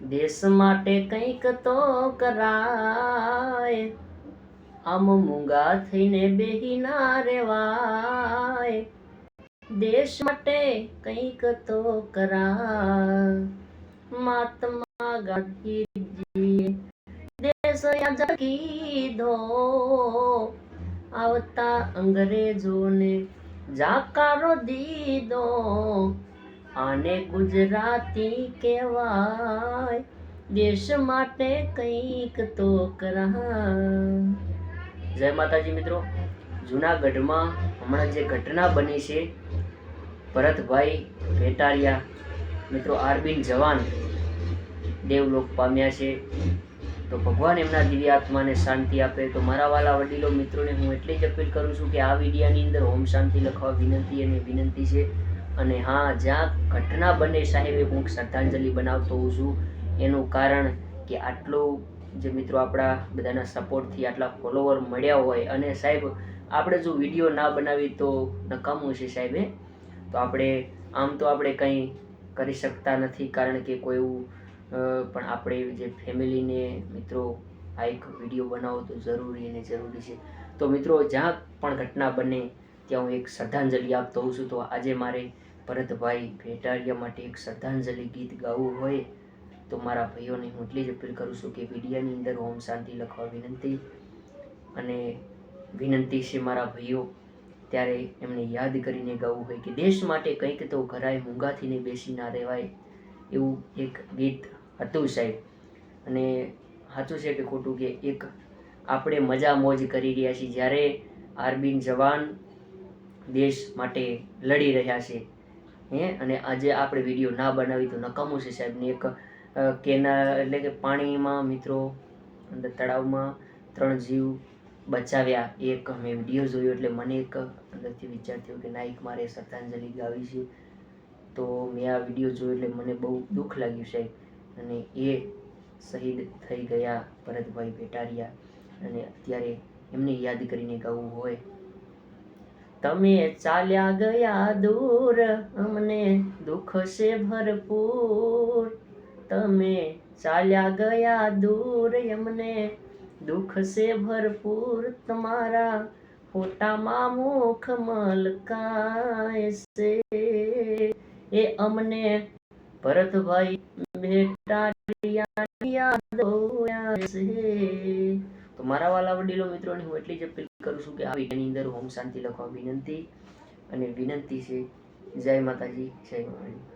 દેશ માટે કંઈક તો કરાય. આમ મૂંગા થઈને બેહી ના રેવાય દેશ માટે કંઈક તો કરાય. મહાત્મા ગાંધીજી દેશ આઝાદ કીધો આવતા અંગ્રેજોને જાકારો દીધો આને ગુજરાતી કહેવાય. દેશ માટે કંઈક તો કરા જય માતાજી મિત્રો. જુનાગઢમાં હમણાં જે ઘટના બની છે, ભરતભાઈ ભેટારિયા, મિત્રો આરબીન જવાન દેવલોક પામ્યા છે. તો ભગવાન એમના દિવ્ય આત્માને શાંતિ આપે. તો મારા વાલા વડીલો મિત્રોને હું એટલી જ અપીલ કરું છું કે આ વિડીયાની અંદર ઓમ શાંતિ લખવા વિનંતી અને વિનંતી છે. અને હા જ્યાં ઘટના બને સાહેબે હું શ્રદ્ધાંજલિ બનાવતો હોઉં છું. એનું કારણ કે આટલું જે મિત્રો આપણા બધાના સપોર્ટથી આટલા ફોલોવર મળ્યા હોય અને સાહેબ, આપણે જો વીડિયો ના બનાવી તો નકામું છે સાહેબે તો આપણે, આમ તો આપણે કંઈ કરી શકતા નથી કારણ કે કોઈ એવું પણ આપણે જે ફેમિલીને મિત્રો આ એક વીડિયો બનાવો તો જરૂરી અને જરૂરી છે. તો મિત્રો, જ્યાં પણ ઘટના બને ત્યાં હું એક શ્રદ્ધાંજલિ આપતો હોઉં છું, તો આજે મારે ભરતભાઈ ભેટારિયા માટે એક શ્રદ્ધાંજલિ ગીત ગાવું હોય, તો મારા ભાઈઓને હું એટલી જ અપીલ કરું છું કે વિડીયાની અંદર ઓમ શાંતિ લખવા વિનંતી અને વિનંતી છે મારા ભાઈઓ, ત્યારે એમને યાદ કરીને ગાવું હોય કે દેશ માટે કંઈક તો ઘરાય મૂંગાથીને બેસી ના રહેવાય, એવું એક ગીત હતું સાહેબ. અને સાચું છે કે ખોટું કે એક આપણે મજા મોજ કરી રહ્યા છીએ. જ્યારે આર્મીન જવાન દેશ માટે લડી રહ્યા છે. હે? અને આજે આપણે વીડિયો ના બનાવી તો નકામું છે સાહેબને એક કેના એટલે કે પાણીમાં મિત્રો અંદર તળાવમાં ત્રણ જીવ બચાવ્યા. એક મેં વીડિયો જોયો એટલે મને એક અંદરથી વિચાર થયો કે ના મારે શ્રદ્ધાંજલિ ગાવી છે. તો મેં આ વીડિયો જોયો એટલે મને બહુ દુઃખ લાગ્યું સાહેબ. અને એ શહીદ થઈ ગયા ભરતભાઈ ભેટારિયા. અને અત્યારે એમને યાદ કરીને ગાવું હોય. તમે ચાલ્યા ગયા દૂર, અમને દુઃખ છે ભરપૂર. તમે ચાલ્યા ગયા દૂર, અમને દુઃખ છે ભરપૂર. તમારા ફોટામાં મુખ મલકાય છે. એ અમને ભરતભાઈ ભેટારિયાની યાદ છે. તો મારા વાલા વડીલો મિત્રોને હું એટલી જ અપીલ કરું છું કે આવી એની અંદર હોમ શાંતિ લખવા વિનંતી અને વિનંતી છે જય માતાજી જય માતાજી.